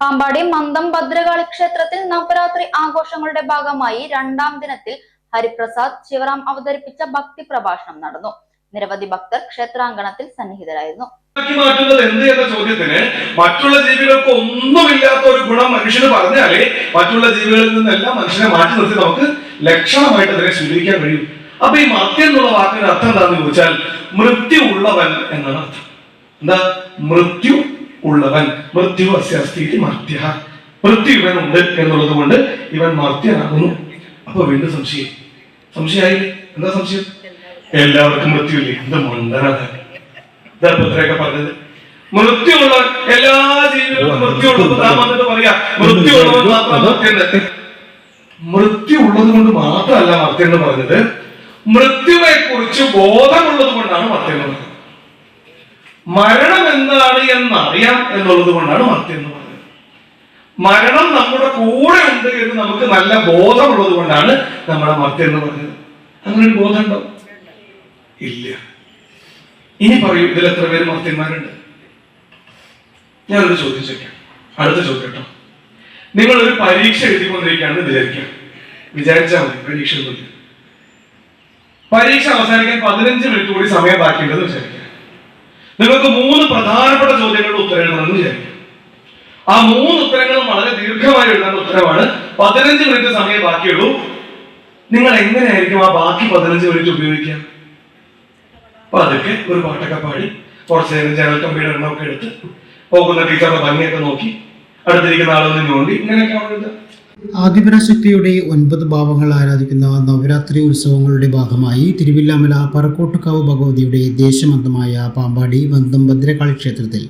പാമ്പാടി മന്ദം ഭദ്രകാളി ക്ഷേത്രത്തിൽ നവരാത്രി ആഘോഷങ്ങളുടെ ഭാഗമായി രണ്ടാം ദിനത്തിൽ ഹരിപ്രസാദ് ശിവറാം അവതരിപ്പിച്ച ഭക്തി പ്രഭാഷണം നടന്നു. നിരവധി ഭക്തർ ക്ഷേത്രാങ്കണത്തിൽ സന്നിഹിതരായിരുന്നു. മാറ്റുന്നത് എന്ത് എന്ന ചോദ്യത്തിന് മറ്റുള്ള ജീവികൾക്ക് ഒന്നുമില്ലാത്ത ഒരു ഗുണം മനുഷ്യന് പറഞ്ഞാലേ മറ്റുള്ള ജീവികളിൽ നിന്നെല്ലാം മനുഷ്യനെ മാറ്റി നിർത്തി നമുക്ക് ലക്ഷണമായിട്ട് അതിനെ സ്വീകരിക്കാൻ കഴിയും. അപ്പൊ ഈ മർത്യം എന്നുള്ള വാക്കിന്റെ അർത്ഥം എന്താണെന്ന് ചോദിച്ചാൽ മൃത്യു ഉള്ളവൻ എന്നാണ് അർത്ഥം. എന്താ? മൃത്യു ഉള്ളവൻ മൃത്യു അസ്യാസ്തി മർത്യ മൃത്യു ഇവനുണ്ട് എന്നുള്ളത് കൊണ്ട് ഇവൻ മർത്യനാകുന്നു. അപ്പൊ വീണ്ടും സംശയം. സംശയമായി? എന്താ സംശയം? എല്ലാവർക്കും മൃത്യുല്ലേ എന്താ മണ്ടനാണ്. പറഞ്ഞത്. മൃത്യുള്ള എല്ലാ ജീവികളും മൃത്യുള്ളത് നാം വന്നിട്ട് പറയാ? മൃത്യുള്ളവൻ മാത്രം മൃത്യു ഉള്ളത് കൊണ്ട് മാത്രമല്ല മർത്യം എന്ന് പറഞ്ഞത്. മൃത്യുവെ കുറിച്ച് ബോധമുള്ളത് കൊണ്ടാണ് മർത്യം എന്ന് പറഞ്ഞത്. മരണം എന്താണ് എന്നറിയാം എന്നുള്ളത് കൊണ്ടാണ് മർത്യൻ എന്ന് പറയുന്നത്. മരണം നമ്മുടെ കൂടെ ഉണ്ട് എന്ന് നമുക്ക് നല്ല ബോധമുള്ളത് കൊണ്ടാണ് നമ്മുടെ മർത്യൻ എന്ന് പറഞ്ഞത് അങ്ങനെ ഒരു ബോധം ഉണ്ടോ ഇല്ല. ഇനി പറയൂ ഇതിൽ എത്ര പേര് മർത്യന്മാരുണ്ട്? ഞാനൊരു ചോദ്യം അടുത്ത ചോദ്യം നിങ്ങൾ ഒരു പരീക്ഷ എഴുതിക്കൊണ്ടിരിക്കുകയാണെന്ന് വിചാരിക്കാം. വിചാരിച്ചാൽ മതി പരീക്ഷ പരീക്ഷ അവസാനിക്കാൻ പതിനഞ്ച് മിനിറ്റ് കൂടി സമയം ബാക്കിയുണ്ടെന്ന് വിചാരിക്കാം. നിങ്ങൾക്ക് മൂന്ന് പ്രധാനപ്പെട്ട ചോദ്യങ്ങളുടെ ഉത്തരം എഴുതണമെന്ന് വിചാരിക്കും. ആ മൂന്ന് ഉത്തരങ്ങളും വളരെ ദീർഘമായി എഴുതേണ്ട ഉത്തരമാണ് പതിനഞ്ച് മിനിറ്റ് സമയം ബാക്കിയുള്ളൂ. നിങ്ങൾ എങ്ങനെയായിരിക്കും ആ ബാക്കി പതിനഞ്ച് മിനിറ്റ് ഉപയോഗിക്കാം അപ്പൊ അതൊക്കെ ഒരു പാട്ടൊക്കെ പാടി കുറച്ച് നേരം ചാനൽ കമ്പിയുടെ എണ്ണമൊക്കെ എടുത്ത് പോകുന്ന ടീച്ചറുടെ ഭംഗിയൊക്കെ നോക്കി അടുത്തിരിക്കുന്ന ആളുകളിൽ നോണ്ടി ഇങ്ങനെയൊക്കെ എഴുതുക? ആദിപരാശക്തിയുടെ ഒൻപത് ഭാവങ്ങൾ ആരാധിക്കുന്ന നവരാത്രി ഉത്സവങ്ങളുടെ ഭാഗമായി തിരുവില്ലാമല പറക്കോട്ടുകാവ് ഭഗവതിയുടെ ദേശമന്തമായ പാമ്പാടി ബന്ധം ഭദ്രകാളി ക്ഷേത്രത്തിൽ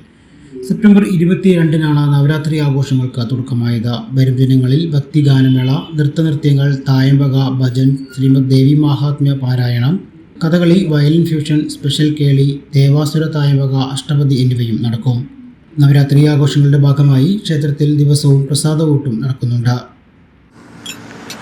സെപ്റ്റംബർ ഇരുപത്തിരണ്ടിനാണ് നവരാത്രി ആഘോഷങ്ങൾക്ക് തുടക്കമായത്. വരും ദിനങ്ങളിൽ ഭക്തിഗാനമേള നൃത്തനൃത്യങ്ങൾ തായമ്പക ഭജൻ ശ്രീമദ് ദേവി മഹാത്മ്യ പാരായണം കഥകളി വയലിൻ ഫ്യൂഷൻ സ്പെഷ്യൽ കേളി ദേവാസുര തായമ്പക അഷ്ടപതി എന്നിവയും നടക്കും. നവരാത്രി ആഘോഷങ്ങളുടെ ഭാഗമായി ക്ഷേത്രത്തിൽ ദിവസവും പ്രസാദവോട്ടും നടക്കുന്നുണ്ട്.